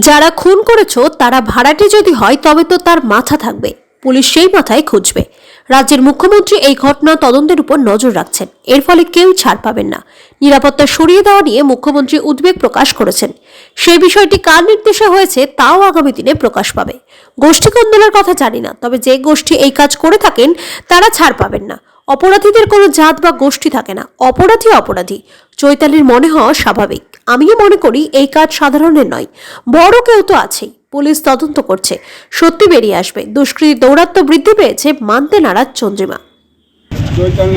যারা খুন করেছ, তারা ভাড়াটে যদি হয়, তবে তো তার মাথা থাকবে। পুলিশ সেই মাথায় খুঁজবে। রাজ্যের মুখ্যমন্ত্রী এই ঘটনা তদন্তের উপর নজর রাখছেন। এর ফলে কেউ ছাড় পাবেন না। নিরাপত্তা সরিয়ে দেওয়া নিয়ে মুখ্যমন্ত্রী উদ্বেগ প্রকাশ করেছেন। সেই বিষয়টি কার নির্দেশে হয়েছে, তাও আগামী দিনে প্রকাশ পাবে। গোষ্ঠী কন্দলের কথা জানি না, তবে যে গোষ্ঠী এই কাজ করে থাকেন, তারা ছাড় পাবেন না। অপরাধীদের কোনো জাত বা গোষ্ঠী থাকে না। অপরাধী অপরাধী। চৈতালির মনে হওয়া স্বাভাবিক। আমিও মনে করি এই কাজ সাধারণের নয়। বড় কেউ তো আছেই। পুলিশ তদন্ত করছে। সত্যি বেরিয়ে আসবে। দুষ্কৃতী দৌরাত্ম বৃদ্ধি পেয়েছে মানতে নারাজ চন্দ্রিমা। চৈতন্য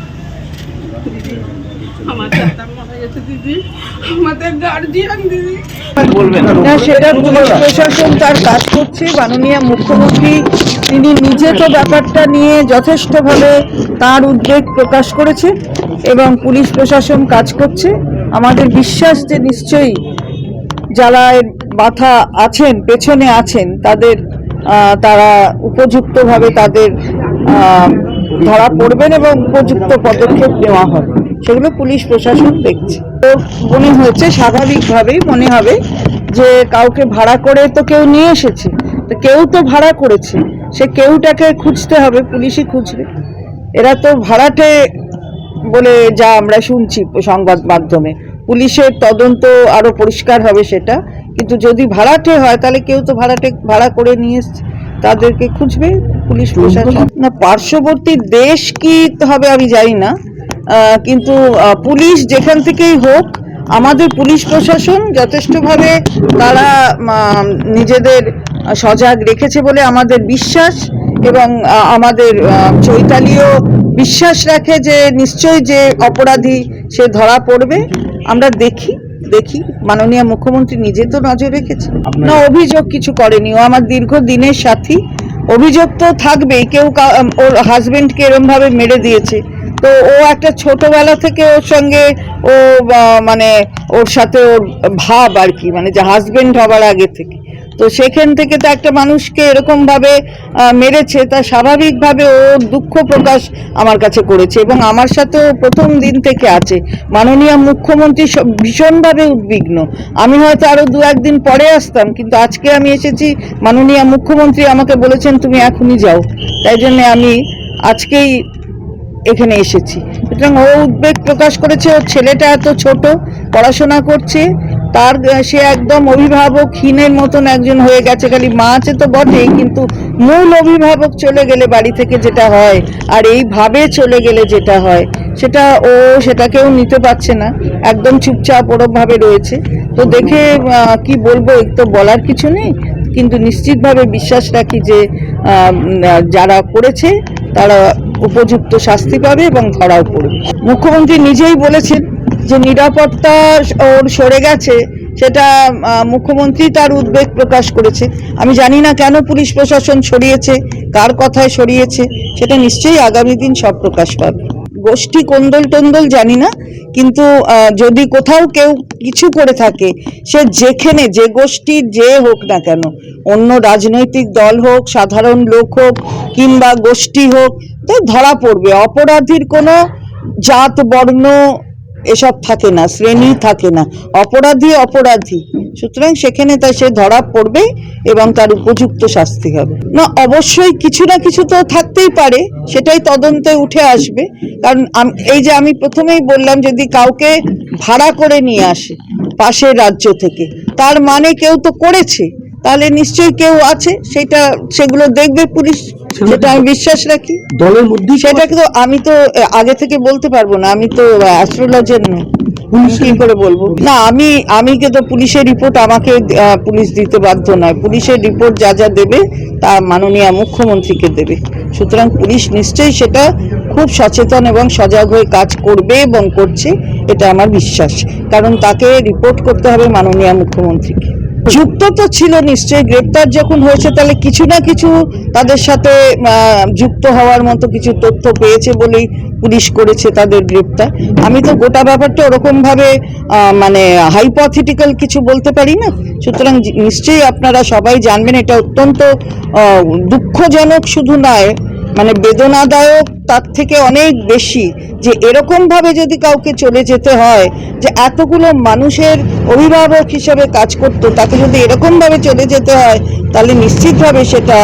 না সেটা পুলিশ প্রশাসন তার কাজ করছে। মাননীয় মুখ্যমন্ত্রী তিনি নিজে তো ব্যাপারটা নিয়ে যথেষ্টভাবে তার উদ্বেগ প্রকাশ করেছে এবং পুলিশ প্রশাসন কাজ করছে। আমাদের বিশ্বাস যে নিশ্চয়ই যারা এর মাথা আছেন পেছনে আছেন তাদের আহ, তারা উপযুক্তভাবে তাদের আহ, ধরা পড়বেন এবং উপযুক্ত পদক্ষেপ নেওয়া হবে। সেগুলো পুলিশ প্রশাসন দেখছে। তো মনে হয়েছে, স্বাভাবিকভাবেই মনে হবে যে কাউকে ভাড়া করে তো কেউ নিয়ে এসেছে। তো কেউ তো ভাড়া করেছে। সে কেউটাকে খুঁজতে হবে, পুলিশই খুঁজবে। এরা তো ভাড়াটে বলে যা আমরা শুনছি সংবাদ মাধ্যমে। পুলিশের তদন্ত আরও পরিষ্কার হবে সেটা। কিন্তু যদি ভাড়াটে হয়, তাহলে কেউ তো ভাড়াটে, ভাড়া করে নিয়ে এসছে। তাদেরকে খুঁজবে পুলিশ প্রশাসন। না পার্শ্ববর্তী দেশ কি হবে আমি জানি না। আহ, কিন্তু আহ, পুলিশ যেখান থেকেই হোক আমাদের পুলিশ প্রশাসন যথেষ্টভাবে তারা নিজেদের সজাগ রেখেছে বলে আমাদের বিশ্বাস এবং আমাদের আহ, চৈতালিও বিশ্বাস রাখে যে নিশ্চয়ই যে অপরাধী সে ধরা পড়বে। আমরা দেখি। দেখি। মাননীয় মুখ্যমন্ত্রী নিজে তো নজর রেখেছে না অভিযোগ কিছু করেনি। ও আমার দীর্ঘ দিনের সাথী। অভিযোগ তো থাকবেই। কেউ ওর হাজবেন্ড ওর হাজবেন্ডকে এরম ভাবে মেরে দিয়েছে। তো ও একটা ছোটবেলা থেকে ওর সঙ্গে ও মানে ওর সাথে ওর ভাব আর কি মানে যে হাজবেন্ড হবার আগে থেকে। তো সেখান থেকে তো একটা মানুষকে এরকম ভাবে মেরেছে, তা স্বাভাবিকভাবে ও দুঃখ প্রকাশ আমার কাছে করেছে এবং আমার সাথেও প্রথম দিন থেকে আছে। মাননীয় মুখ্যমন্ত্রী ভীষণভাবে উদ্বিগ্ন। আমি হয়তো আরও দু একদিন পরে আসতাম, কিন্তু আজকে আমি এসেছি, মাননীয় মুখ্যমন্ত্রী আমাকে বলেছেন তুমি এখনই যাও। তাই জন্যে আমি আজকেই এখানে এসেছি। সুতরাং ও উদ্বেগ প্রকাশ করেছে, ওর ছেলেটা এত ছোট, পড়াশোনা করছে তার সে একদম অভিভাবকহীনের মতন একজন হয়ে গেছে, খালি মা আছে তো বটেই, কিন্তু মূল অভিভাবক চলে গেলে বাড়ি থেকে যেটা হয়, আর এইভাবে চলে গেলে যেটা হয়, সেটা ও সেটাকেও নিতে পারছে না, একদম চুপচাপ ওরমভাবে রয়েছে। তো দেখে কি বলব তো বলার কিছু নেই, কিন্তু নিশ্চিতভাবে বিশ্বাস রাখি যে যারা করেছে, তারা উপযুক্ত শাস্তি পাবে এবং ধরাও পড়বে মুখ্যমন্ত্রী নিজেই বলেছেন যে নিরাপত্তা ওর সরে গেছে, সেটা মুখ্যমন্ত্রী তার উদ্বেগ প্রকাশ করেছে। আমি জানি না কেন পুলিশ প্রশাসন সরিয়েছে, কার কথায় সরিয়েছে, সেটা নিশ্চয়ই আগামী দিন সব প্রকাশ পাবে। গোষ্ঠী কোন্দল টোন্দল জানি না, কিন্তু যদি কোথাও কেউ কিছু করে থাকে, সে যেখানে, যে গোষ্ঠীর যে হোক না কেন, অন্য রাজনৈতিক দল হোক, সাধারণ লোক হোক, কিংবা গোষ্ঠী হোক, তো ধরা পড়বে। অপরাধীর কোনো জাত, বর্ণ এসব থাকে না, শ্রেণি থাকে না, অপরাধী অপরাধী। সুতরাং সেখানে তাই সে ধরা পড়বে এবং তার উপযুক্ত শাস্তি হবে। না, অবশ্যই কিছু না কিছু তো থাকতেই পারে, সেটাই তদন্তে উঠে আসবে। কারণ এই যে আমি প্রথমেই বললাম, যদি কাউকে ভাড়া করে নিয়ে আসে পাশের রাজ্য থেকে, তার মানে কেউ তো করেছে। তাহলে নিশ্চয়ই কেউ আছে সেটা সেগুলো দেখবে পুলিশ সেটা আমি বিশ্বাস রাখি। দলের মধ্যে সেটা তো আমি তো আগে থেকে বলতে পারব না আমি তো অ্যাস্ট্রোলজার নই। কি করে বলব? না আমি আমি কে তো পুলিশের রিপোর্ট আমাকে পুলিশ দিতে বাধ্য নয়। পুলিশের রিপোর্ট যা যা দেবে তা মাননীয় মুখ্যমন্ত্রীকে দেবে। সুতরাং পুলিশ নিশ্চয়ই সেটা খুব সচেতন এবং সজাগ হয়ে কাজ করবে এবং করছে এটা আমার বিশ্বাস। কারণ তাকে রিপোর্ট করতে হবে মাননীয় মুখ্যমন্ত্রীকে। যুক্ত তো ছিল নিশ্চয়ই, গ্রেপ্তার যখন হয়েছে তাহলে কিছু না কিছু তাদের সাথে যুক্ত হওয়ার মতো কিছু তথ্য পেয়েছে বলেই পুলিশ করেছে তাদের গ্রেপ্তার। আমি তো গোটা ব্যাপারটা ওরকম ভাবে মানে হাইপথেটিক্যাল কিছু বলতে পারি না। সুতরাং নিশ্চয়ই আপনারা সবাই জানবেন, এটা অত্যন্ত দুঃখজনক শুধু নয় মানে বেদনাদায়ক তার থেকে অনেক বেশি যে এরকমভাবে যদি কাউকে চলে যেতে হয়, যে এতগুলো মানুষের অভিভাবক হিসেবে কাজ করতো, তাকে যদি এরকমভাবে চলে যেতে হয়, তাহলে নিশ্চিতভাবে সেটা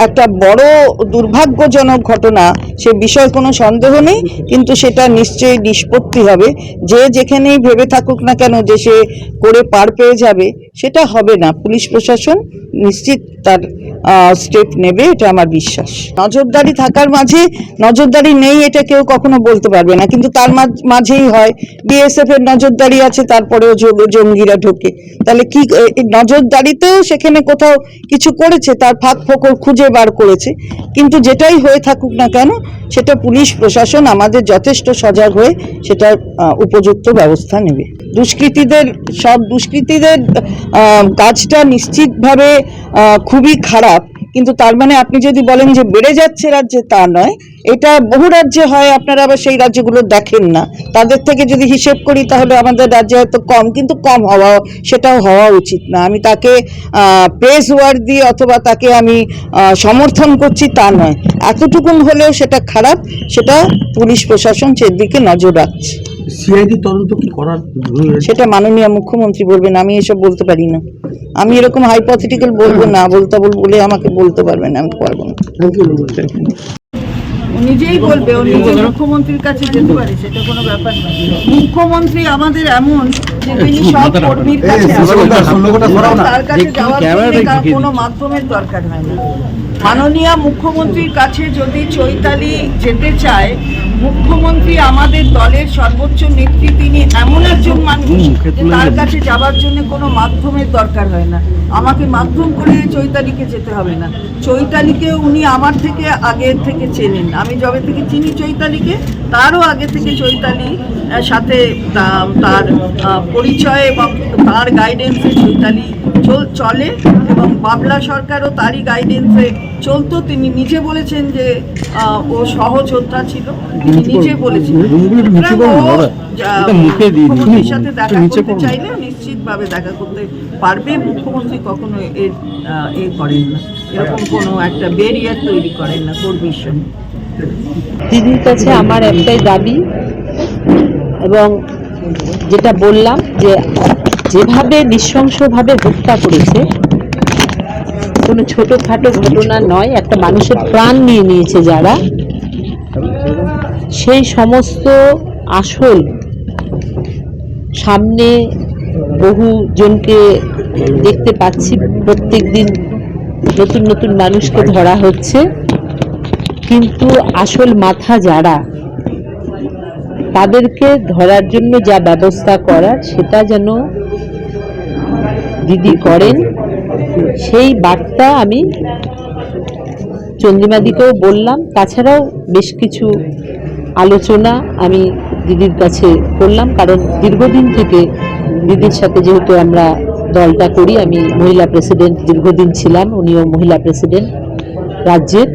একটা বড় দুর্ভাগ্যজনক ঘটনা, সে বিষয়ে কোনো সন্দেহ নেই, কিন্তু সেটা নিশ্চয়ই নিষ্পত্তি হবে। যে যেখানেই ভেবে থাকুক না কেন যে সে করে পার পেয়ে যাবে, সেটা হবে না। পুলিশ প্রশাসন নিশ্চিত তার স্টেপ নেবে, এটা আমার বিশ্বাস। নজরদারি থাকার মাঝে, নজরদারি নেই এটা কেউ কখনো বলতে পারবে না, কিন্তু তার মাঝ- মাঝেই হয় বিএসএফ এর নজরদারি আছে, তারপরেও জঙ্গিরা ঢোকে। তাহলে কি নজরদারিতেও সেখানে কোথাও কিছু করেছে? তার ফাঁক ফোকর খুঁজে বার করেছে। কিন্তু যেটাই হয়ে থাকুক না কেন, সেটা পুলিশ, প্রশাসন আমাদের যথেষ্ট সজাগ হয়ে সেটার উপযুক্ত ব্যবস্থা নেবে। দুষ্কৃতীদের, সব দুষ্কৃতীদের কাজটা নিশ্চিতভাবে খুবই খারাপ। কিন্তু তার মানে আপনি যদি বলেন যে বেড়ে যাচ্ছে রাজ্যে, তা নয়। এটা বহু রাজ্যে হয়, আপনারা আবার সেই রাজ্যগুলো দেখেন না। তাদের থেকে যদি হিসেব করি, তাহলে আমাদের রাজ্যে হয়তো কম, কিন্তু কম হওয়া সেটাও হওয়া উচিত না। আমি তাকে প্রেস ওয়ার্ড দিয়ে অথবা তাকে আমি সমর্থন করছি, তা নয়। এতটুকুন হলেও সেটা খারাপ, সেটা পুলিশ প্রশাসন সেদিকে নজর রাখছে। সিআইডি তদন্ত কি করার সেটা মাননীয় মুখ্যমন্ত্রী বলবেন আমি এসব বলতে পারি না। আমি এরকম হাইপথেটিক্যাল বলব না বলতে বল বলে আমাকে বলতে পারবেন আমি পারব না। নিজেই বলবে ও নিজে মুখ্যমন্ত্রীর কাছে যেতে পারে সেটা কোনো ব্যাপার না। মুখ্যমন্ত্রী আমাদের এমন যে তিনি সব কর্মীর কাছে তার কাছে যাওয়ার জন্য কোনো মাধ্যমের দরকার হয় না। মাননীয় মুখ্যমন্ত্রীর কাছে যদি চৈতালি যেতে চায় মুখ্যমন্ত্রী আমাদের দলের সর্বোচ্চ নেত্রী তিনি এমন একজন মানুষ তার কাছে যাওয়ার জন্য কোনো মাধ্যমের দরকার হয় না। আমাকে মাধ্যম করে চৈতালিকে যেতে হবে না। চৈতালিকে উনি আমার থেকে আগের থেকে চেনেন। আমি যবে থেকে চিনি চৈতালিকে তারও আগে থেকে চৈতালি সাথে তার পরিচয় এবং তার গাইডেন্সে চৈতালি চলে এবং বাবলা সরকারও তারই গাইডেন্সে চলতো তিনি নিজে বলেছেন যে আহ, ও সহযোদ্ধা ছিল। তিনি নিজে বলেছেন। মুখ্যমন্ত্রীর সাথে দেখা করতে চাইলে নিশ্চিতভাবে দেখা করতে পারবে। মুখ্যমন্ত্রী কখনো এর এ করেন না। এরকম কোনো একটা বেরিয়ার তৈরি করেন না কর্মীর সঙ্গে দিদির কাছে আমার একটাই দাবি এবং যেটা বললাম যে যেভাবে নৃশংসভাবে হত্যা করেছে কোনো ছোটোখাটো ঘটনা নয়, একটা মানুষের প্রাণ নিয়ে নিয়েছে যারা। সেই সমস্ত আসল সামনে বহু জনকে দেখতে পাচ্ছি। প্রত্যেক দিন নতুন নতুন মানুষকে ধরা হচ্ছে। কিন্তু আসল মাথা যারা, তাদেরকে ধরার জন্য যা ব্যবস্থা করার, সেটা যেন দিদি করেন, সেই বার্তা আমি চন্দ্রিমাদিকেও বললাম। তাছাড়াও বেশ কিছু আলোচনা আমি দিদির কাছে করলাম, কারণ দীর্ঘদিন থেকে দিদির সাথে যেহেতু আমরা দলটা করি, আমি মহিলা প্রেসিডেন্ট দীর্ঘদিন ছিলাম, উনিও মহিলা প্রেসিডেন্ট রাজ্যের।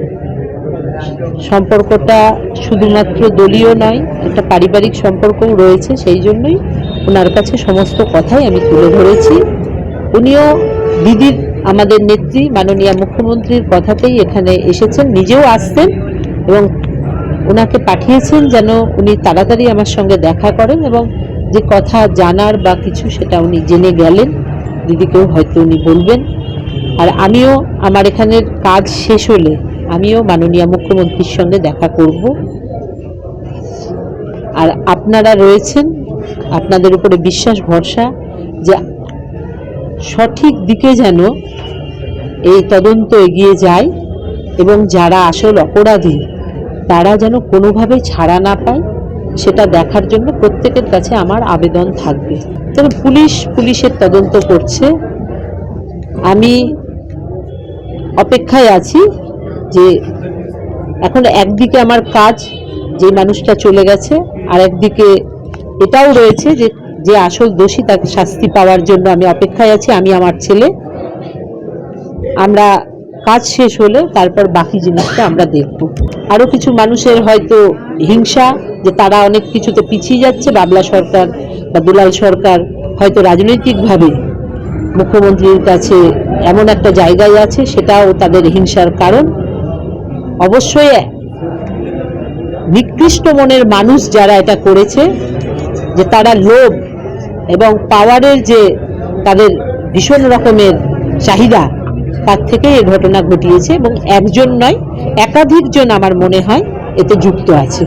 সম্পর্কটা শুধুমাত্র দলীয় নয়, একটা পারিবারিক সম্পর্কও রয়েছে, সেই জন্যই ওনার কাছে সমস্ত কথাই আমি তুলে ধরেছি। উনিও দিদির, আমাদের নেত্রী, মাননীয় মুখ্যমন্ত্রীর কথাতেই এখানে এসেছেন, নিজেও আসতেন এবং ওনাকে পাঠিয়েছেন যেন উনি তাড়াতাড়ি আমার সঙ্গে দেখা করেন এবং যে কথা জানার বা কিছু সেটা উনি জেনে গেলেন, দিদিকেও হয়তো উনি বলবেন। আর আমিও আমার এখানের কাজ শেষ হলে আমিও মাননীয় মুখ্যমন্ত্রীর সঙ্গে দেখা করব। আর আপনারা রয়েছেন, আপনাদের উপরে বিশ্বাস ভরসা যে সঠিক দিকে যেন এই তদন্ত এগিয়ে যায় এবং যারা আসল অপরাধী, তারা যেন কোনোভাবে ছাড়া না পায়, সেটা দেখার জন্য প্রত্যেকের কাছে আমার আবেদন থাকবে। তবে পুলিশ পুলিশের তদন্ত করছে। আমি অপেক্ষায় আছি যে এখন একদিকে আমার কাজ যে মানুষটা চলে গেছে আর একদিকে এটাও রয়েছে যে যে আসল দোষী তাকে শাস্তি পাওয়ার জন্য আমি অপেক্ষায় আছি, আমি আমার ছেলে। আমরা কাজ শেষ হলে তারপর বাকি জিনিসটা আমরা দেখব। আরও কিছু মানুষের হয়তো হিংসা যে তারা অনেক কিছুতে পিছিয়ে যাচ্ছে, বাবলা সরকার বা দুলাল সরকার হয়তো রাজনৈতিকভাবে মুখ্যমন্ত্রীর কাছে এমন একটা জায়গায় আছে, সেটাও তাদের হিংসার কারণ। অবশ্যই নিকৃষ্ট মনের মানুষ যারা এটা করেছে, যে তারা লোভ এবং পাওয়ারের যে তাদের ভীষণ রকমের চাহিদা, তার থেকে এ ঘটনা ঘটিয়েছে এবং একজন নয়, একাধিকজন আমার মনে হয় এতে যুক্ত আছে।